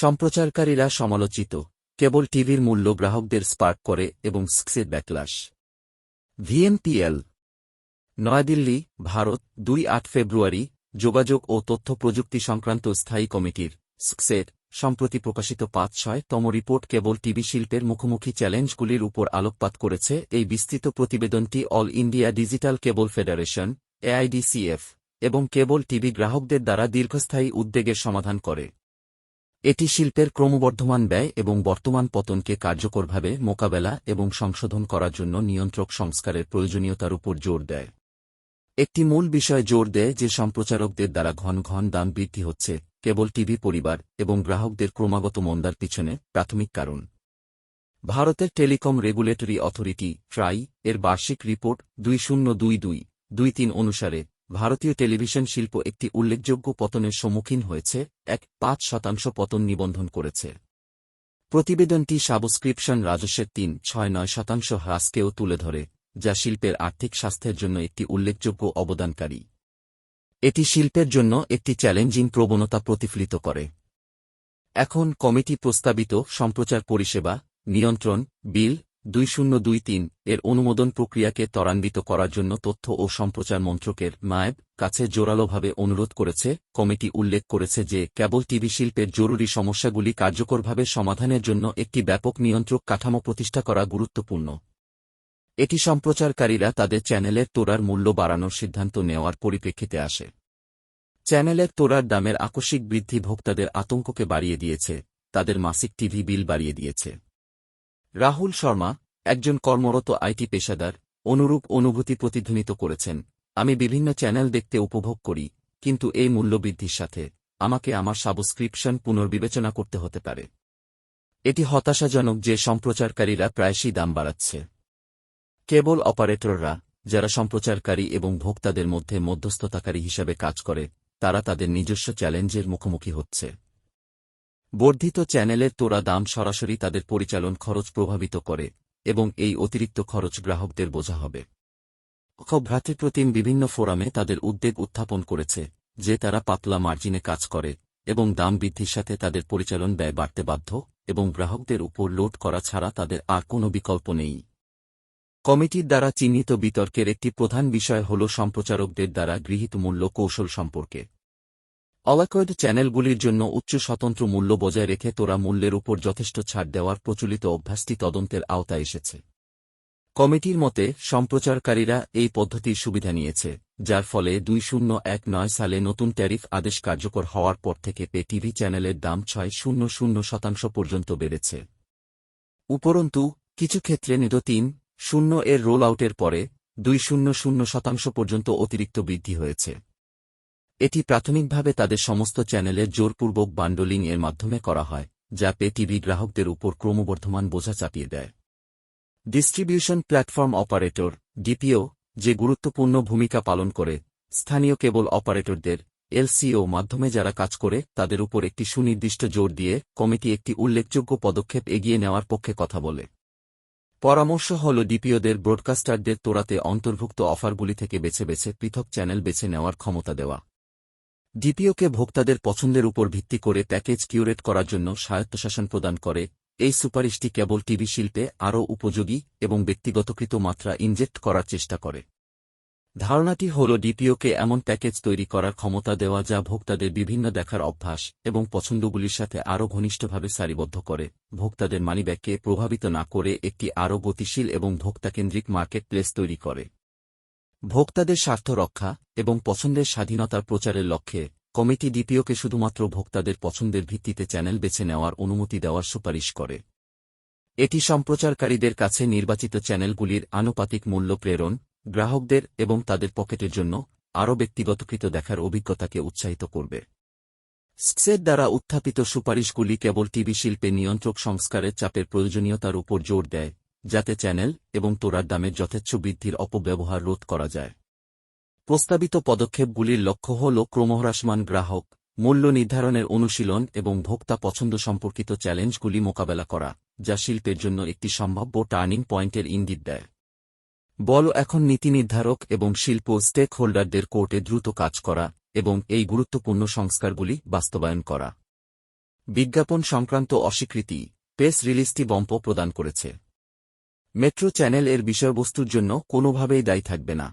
সম্প্রচারকারীরা সমালোচিত। কেবল টিভির মূল্য গ্রাহকদের স্পার্ক করে এবং স্ক্সের ব্যাকলাশ। ভিএমপিএল নয়াদিল্লি, ভারত, দুই আট ফেব্রুয়ারি, যোগাযোগ ও তথ্য প্রযুক্তি সংক্রান্ত স্থায়ী কমিটির, স্ক্সের, সম্প্রতি প্রকাশিত পাঁচ ছয় তম রিপোর্ট কেবল টিভি শিল্পের মুখোমুখি চ্যালেঞ্জগুলির উপর আলোকপাত করেছে এই বিস্তৃত প্রতিবেদনটি all India digital cable federation, AIDCF, এবং কেবল টিভি গ্রাহকদের দ্বারা দীর্ঘস্থায়ী উদ্বেগের সমাধান করে। এটি শিল্পের ক্রমবর্ধমান ব্যয় এবং বর্তমান পতনকে কার্যকরভাবে মোকাবেলা এবং সংশোধন করার জন্য নিয়ন্ত্রক সংস্কারের প্রয়োজনীয়তার উপর জোর দেয়। একটি মূল বিষয় জোর দেয় যে সম্প্রচারকদের দ্বারা ঘন ঘন দাম বৃদ্ধি হচ্ছে, কেবল টিভি পরিবার এবং গ্রাহকদের ক্রমাগত মন্দার পিছনে প্রাথমিক কারণ। ভারতের টেলিকম রেগুলেটরি অথরিটি, ট্রাই, এর বার্ষিক রিপোর্ট দুই শূন্য দুই দুই দুই তিন অনুসারে ভারতীয় টেলিভিশন শিল্প একটি উল্লেখযোগ্য পতনের সম্মুখীন হয়েছে, এক পাঁচ শতাংশ পতন নিবন্ধন করেছে। প্রতিবেদনটি সাবস্ক্রিপশন রাজস্বের তিন ছয় নয় শতাংশ হ্রাসকেও তুলে ধরে, যা শিল্পের আর্থিক স্বাস্থ্যের জন্য একটি উল্লেখযোগ্য অবদানকারী। এটি শিল্পের জন্য একটি চ্যালেঞ্জিং প্রবণতা প্রতিফলিত করে। এখন কমিটি প্রস্তাবিত সম্প্রচার পরিষেবা, নিয়ন্ত্রণ, বিল দুই শূন্য দুই তিন এর অনুমোদন প্রক্রিয়াকে ত্বরান্বিত করার জন্য তথ্য ও সম্প্রচার মন্ত্রকের নায়েব কাছে জোরালোভাবে অনুরোধ করেছে। কমিটি উল্লেখ করেছে যে, কেবল টিভি শিল্পের জরুরি সমস্যাগুলি কার্যকরভাবে সমাধানের জন্য একটি ব্যাপক নিয়ন্ত্রক কাঠামো প্রতিষ্ঠা করা গুরুত্বপূর্ণ। এটি সম্প্রচারকারীরা তাদের চ্যানেলের তোড়ার মূল্য বাড়ানোর সিদ্ধান্ত নেওয়ার পরিপ্রেক্ষিতে আসে। চ্যানেলের তোড়ার দামের আকস্মিক বৃদ্ধি ভোক্তাদের আতঙ্ককে বাড়িয়ে দিয়েছে। তাদের মাসিক টিভি বিল বাড়িয়ে দিয়েছে। রাহুল শর্মা, একজন কর্মরত আইটি পেশাদার, অনুরূপ অনুভূতি প্রতিধ্বনিত করেছেন, আমি বিভিন্ন চ্যানেল দেখতে উপভোগ করি, কিন্তু এই মূল্যবৃদ্ধির সাথে আমাকে আমার সাবস্ক্রিপশন পুনর্বিবেচনা করতে হতে পারে। এটি হতাশাজনক যে সম্প্রচারকারীরা প্রায়শই দাম বাড়াচ্ছে। কেবল অপারেটররা, যারা সম্প্রচারকারী এবং ভোক্তাদের মধ্যে মধ্যস্থতাকারী হিসাবে কাজ করে, তারা তাদের নিজস্ব চ্যালেঞ্জের মুখোমুখি হচ্ছে। বর্ধিত চ্যানেলের তোরা দাম সরাসরি তাদের পরিচালন খরচ প্রভাবিত করে, এবং এই অতিরিক্ত খরচ গ্রাহকদের বোঝা হবে। ভ্রাতৃপ্রতিম বিভিন্ন ফোরামে তাদের উদ্বেগ উত্থাপন করেছে, যে তারা পাতলা মার্জিনে কাজ করে, এবং দাম বৃদ্ধির সাথে তাদের পরিচালন ব্যয় বাড়তে বাধ্য, এবং গ্রাহকদের উপর লোড করা ছাড়া তাদের আর কোনো বিকল্প নেই। কমিটির দ্বারা চিহ্নিত বিতর্কের একটি প্রধান বিষয় হল সম্প্রচারকদের দ্বারা গৃহীত মূল্য কৌশল সম্পর্কে। অলাকয়েড চ্যানেলগুলির জন্য উচ্চ স্বতন্ত্র মূল্য বজায় রেখে তোরা মূল্যের উপর যথেষ্ট ছাড় দেওয়ার প্রচলিত অভ্যাসটি তদন্তের আওতায় এসেছে। কমিটির মতে, সম্প্রচারকারীরা এই পদ্ধতির সুবিধা নিয়েছে, যার ফলে দুই শূন্য এক নয় সালে নতুন ট্যারিফ আদেশ কার্যকর হওয়ার পর থেকে পে টিভি চ্যানেলের দাম ছয় শূন্য শূন্য শতাংশ পর্যন্ত বেড়েছে। উপরন্তু, কিছু ক্ষেত্রে নিত তিন শূন্য এর রোল আউটের পরে দুই শূন্য শূন্য শতাংশ পর্যন্ত অতিরিক্ত বৃদ্ধি হয়েছে। এটি প্রাথমিকভাবে তাদের সমস্ত চ্যানেলের জোরপূর্বক বান্ডলিং এর মাধ্যমে করা হয়, যা পে টিভি গ্রাহকদের উপর ক্রমবর্ধমান বোঝা চাপিয়ে দেয়। ডিস্ট্রিবিউশন প্ল্যাটফর্ম অপারেটর, ডিপিও, যে গুরুত্বপূর্ণ ভূমিকা পালন করে, স্থানীয় কেবল অপারেটরদের, এলসিও মাধ্যমে যারা কাজ করে, তাদের উপর একটি সুনির্দিষ্ট জোর দিয়ে কমিটি একটি উল্লেখযোগ্য পদক্ষেপ এগিয়ে নেওয়ার পক্ষে কথা বলে। পরামর্শ হল ডিপিওদের ব্রডকাস্টারদের তোড়াতে অন্তর্ভুক্ত অফারগুলি থেকে বেছে বেছে পৃথক চ্যানেল বেছে নেওয়ার ক্ষমতা দেওয়া। ডিপিওকে ভোক্তাদের পছন্দের উপর ভিত্তি করে প্যাকেজ কিউরেট করার জন্য স্বায়ত্তশাসন প্রদান করে, এই সুপারিশটি কেবল টিভি শিল্পে আরও উপযোগী এবং ব্যক্তিগতকৃত মাত্রা ইনজেক্ট করার চেষ্টা করে। ধারণাটি হল ডিপিওকে এমন প্যাকেজ তৈরি করার ক্ষমতা দেওয়া যা ভোক্তাদের বিভিন্ন দেখার অভ্যাস এবং পছন্দগুলির সাথে আরও ঘনিষ্ঠভাবে সারিবদ্ধ করে, ভোক্তাদের মানিব্যাগকে প্রভাবিত না করে একটি আরও গতিশীল এবং ভোক্তাকেন্দ্রিক মার্কেট প্লেস তৈরি করে। ভোক্তাদের স্বার্থ রক্ষা এবং পছন্দের স্বাধীনতার প্রচারের লক্ষ্যে কমিটি ডিপিওকে শুধুমাত্র ভোক্তাদের পছন্দের ভিত্তিতে চ্যানেল বেছে নেওয়ার অনুমতি দেওয়ার সুপারিশ করে। এটি সম্প্রচারকারীদের কাছে নির্বাচিত চ্যানেলগুলির আনুপাতিক মূল্য প্রেরণ, গ্রাহকদের এবং তাদের পকেটের জন্য আরও ব্যক্তিগতকৃত দেখার অভিজ্ঞতাকে উৎসাহিত করবে। স্টের দ্বারা উত্থাপিত সুপারিশগুলি কেবল টিভি শিল্পে নিয়ন্ত্রক সংস্কারের চাপের প্রয়োজনীয়তার উপর জোর দেয় যাতে চ্যানেল এবং তোরার দামের যথেচ্ছ বৃদ্ধির অপব্যবহার রোধ করা যায়। প্রস্তাবিত পদক্ষেপগুলির লক্ষ্য হল ক্রমহ্রাসমান গ্রাহক, মূল্য নির্ধারণের অনুশীলন এবং ভোক্তা পছন্দ সম্পর্কিত চ্যালেঞ্জগুলি মোকাবেলা করা, যা শিল্পের জন্য একটি সম্ভাব্য টার্নিং পয়েন্টের ইঙ্গিত দেয়। বল এখন নীতি নির্ধারক এবং শিল্প স্টেক হোল্ডারদের কোর্টে দ্রুত কাজ করা এবং এই গুরুত্বপূর্ণ সংস্কারগুলি বাস্তবায়ন করা। বিজ্ঞাপন সংক্রান্ত অস্বীকৃতি, প্রেস রিলিজটি বম্প প্রদান করেছে। মেট্রো চ্যানেল এর বিষয়বস্তুর জন্য কোনোভাবেই দায়ী থাকবে না।